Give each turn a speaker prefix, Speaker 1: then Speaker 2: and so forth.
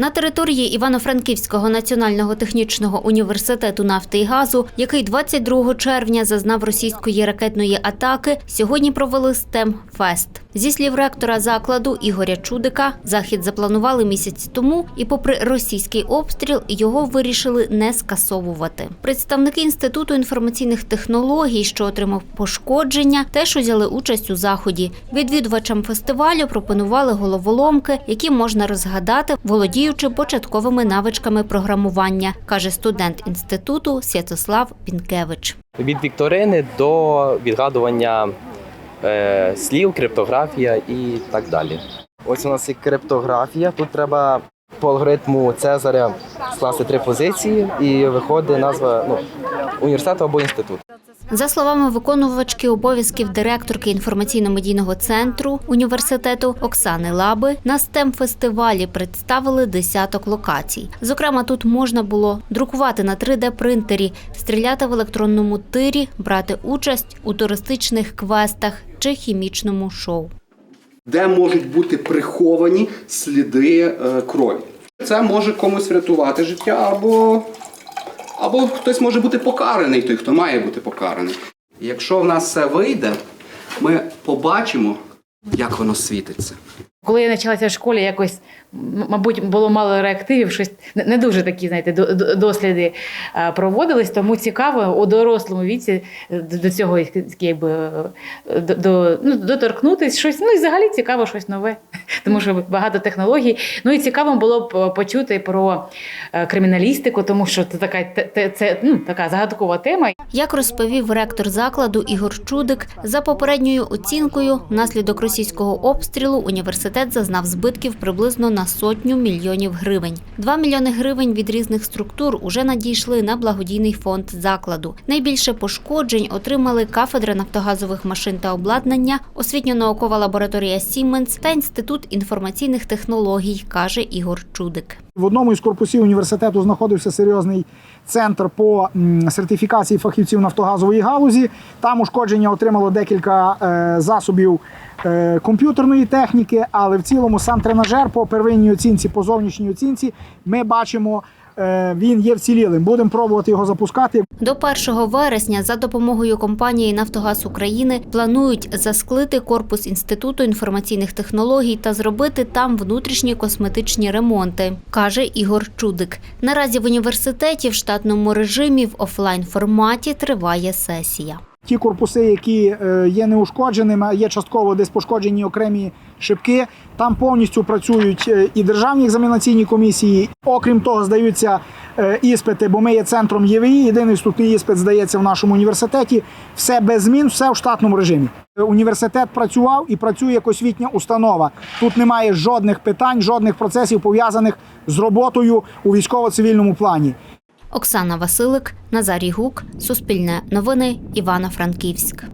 Speaker 1: На території Івано-Франківського національного технічного університету нафти і газу, який 22 червня зазнав російської ракетної атаки, сьогодні провели STEM Фест. Зі слів ректора закладу Ігоря Чудика, захід запланували місяць тому, і, попри російський обстріл, його вирішили не скасовувати. Представники інституту інформаційних технологій, що отримав пошкодження, теж узяли участь у заході. Відвідувачам фестивалю пропонували головоломки, які можна розгадати, володіючи початковими навичками програмування, каже студент інституту Святослав Пінкевич.
Speaker 2: від вікторини до відгадування е, слів, криптографія і так далі. Ось у нас є криптографія. Тут треба по алгоритму Цезаря скласти три позиції, і виходить назва ну, університету або інституту.
Speaker 1: За словами виконувачки обов'язків директорки інформаційно-медійного центру університету Оксани Лаби, на stem фестивалі представили десяток локацій. Зокрема, тут можна було друкувати на 3D-принтері, стріляти в електронному тирі, брати участь у туристичних квестах чи хімічному шоу.
Speaker 3: де можуть бути приховані сліди е, крові. Це може комусь врятувати життя, або, або хтось може бути покараний, той, хто має бути покараний. Якщо в нас все вийде, ми побачимо, як воно світиться.
Speaker 4: Коли я почалася в школі, якось, мабуть, було мало реактивів, щось не- дуже такі, знаєте, до- до- досліди проводились, тому цікаво у дорослому віці е, до цього якби, е, до, ну, доторкнутись щось. Ну і взагалі цікаво щось нове, тому що багато технологій. Ну і цікаво було б е, почути про е, криміналістику, тому що це така, це, ну, така загадкова тема.
Speaker 1: Як розповів ректор закладу Ігор Чудик, за попередньою оцінкою, внаслідок російського обстрілу університет зазнав збитків приблизно на сотню мільйонів гривень. Два мільйони гривень від різних структур уже надійшли на благодійний фонд закладу. Найбільше пошкоджень отримали кафедра нафтогазових машин та обладнання, освітньо-наукова лабораторія Сіменс та інститут інформаційних технологій, каже Ігор Чудик.
Speaker 5: В одному із корпусів університету знаходився серйозний центр по сертифікації фахівців нафтогазової галузі. Там ушкодження отримало декілька е, засобів е, комп'ютерної техніки, але в цілому сам тренажер по первинній оцінці, по зовнішній оцінці, ми бачимо, він є вцілілим. Будемо пробувати його запускати.
Speaker 1: До 1 вересня за допомогою компанії Нафтогаз України планують засклити корпус інституту інформаційних технологій та зробити там внутрішні косметичні ремонти, каже Ігор Чудик. Наразі в університеті в штатному режимі в офлайн форматі триває сесія.
Speaker 5: Ті корпуси, які е, є неушкодженими, є частково десь пошкоджені окремі шибки. Там повністю працюють е, і державні екзаменаційні комісії. Окрім того, здаються е, іспити, бо ми є центром ЄВІ. Єдиний вступний іспит здається в нашому університеті. Все без змін, все в штатному режимі. Університет працював і працює як освітня установа. Тут немає жодних питань, жодних процесів пов'язаних з роботою у військово-цивільному плані.
Speaker 1: Оксана Василик, Назарій Гук, Суспільне новини, Івано-Франківськ.